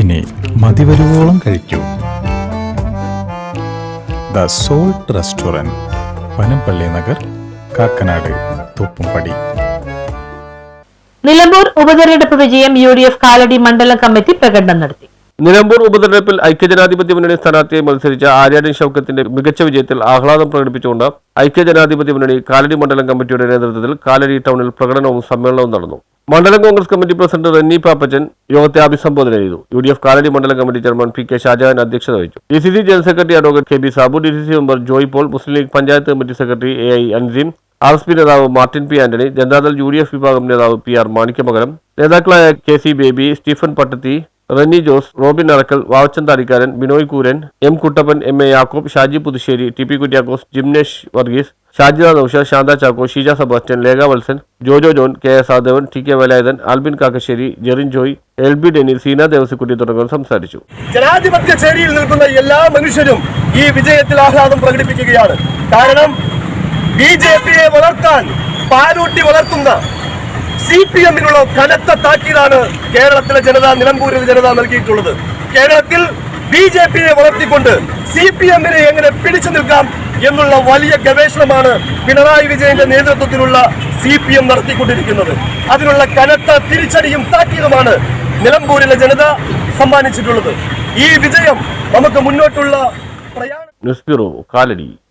ഇനി മതിവരുവോളം കഴിക്കൂ. The salt restaurant Panampilly Nagar Kakkanad Thoppumpady. Nilambur ഉപതെരഞ്ഞെടുപ്പ് വിജയം യു ഡി എഫ് കാലടി മണ്ഡലം കമ്മിറ്റി പ്രകടനം നടത്തി. നിലമ്പൂർ ഉപതെരഞ്ഞെടുപ്പിൽ ഐക്യജനാധിപത്യ മുന്നണി സ്ഥാനാർത്ഥിയെ മത്സരിച്ച ആര്യാടൻ ഷൌക്കത്തിന്റെ മികച്ച വിജയത്തിൽ ആഹ്ലാദം പ്രകടിപ്പിച്ചുകൊണ്ട് ഐക്യജനാധിപത്യ മുന്നണി കാലടി മണ്ഡലം കമ്മിറ്റിയുടെ നേതൃത്വത്തിൽ കാലടി ടൗണിൽ പ്രകടനവും സമ്മേളനവും നടന്നു. മണ്ഡലം കോൺഗ്രസ് കമ്മിറ്റി പ്രസിഡന്റ് റെന്നി പാപ്പച്ചൻ യോഗത്തെ അഭിസംബോധന ചെയ്തു. യു ഡി എഫ് കാലടി മണ്ഡലം committee chairman P K Shajahan അധ്യക്ഷത വഹിച്ചു. D C C general secretary advocate K B Sabu D C C member Joy Paul Muslim League panchayat committee secretary A I Anseem R S P നേതാവ് Martin P Antony Janata Dal U D F വിഭാഗം നേതാവ് P R Manikyamangalam നേതാക്കളായ K C Baby Stephen Pattathi Renny Jose Robin Arakkal Vavachan Thadikkaran Binoy Kooran M Kuttappan M A Yakob Shaji Puthussery T P Kuriakose Jimnesh Varghese Shajida Nousha Shantha Chacko Sheeja Sebastian Lekha Valsan Jojo John K S Adevan T K Velayudhan Albin Kakkassery Jerin Joy L B Deny Seena Devasikutty തുടങ്ങിയവർ സംസാരിച്ചു. ജനാധിപത്യ ചേരിയിൽ നിൽക്കുന്ന എല്ലാ മനുഷ്യരും ഈ വിജയത്തിൽ ആഹ്ലാദം പ്രകടിപ്പിക്കുകയാണ്. കാരണം ബി ജെ പിയെ വളർത്താൻ പാലൂട്ടി വളർത്തുന്ന സി പി എമ്മിനുള്ള കനത്ത താക്കീതാണ് കേരളത്തിലെ ജനത നിലമ്പൂരിലെ ജനത നൽകിയിട്ടുള്ളത്. കേരളത്തിൽ ബി ജെ പിയെ വളർത്തിക്കൊണ്ട് സി പി എമ്മിനെ എങ്ങനെ പിടിച്ചു നിൽക്കാം എന്നുള്ള വലിയ ഗവേഷണമാണ് പിണറായി വിജയന്റെ നേതൃത്വത്തിലുള്ള സി പി എം നടത്തിക്കൊണ്ടിരിക്കുന്നത്. അതിനുള്ള കനത്ത തിരിച്ചടിയും താക്കീതുമാണ് നിലമ്പൂരിലെ ജനത സമ്മാനിച്ചിട്ടുള്ളത്. ഈ വിജയം നമുക്ക് മുന്നോട്ടുള്ള പ്രയാണം ന്യൂസ് ബ്യൂറോ കാലടി.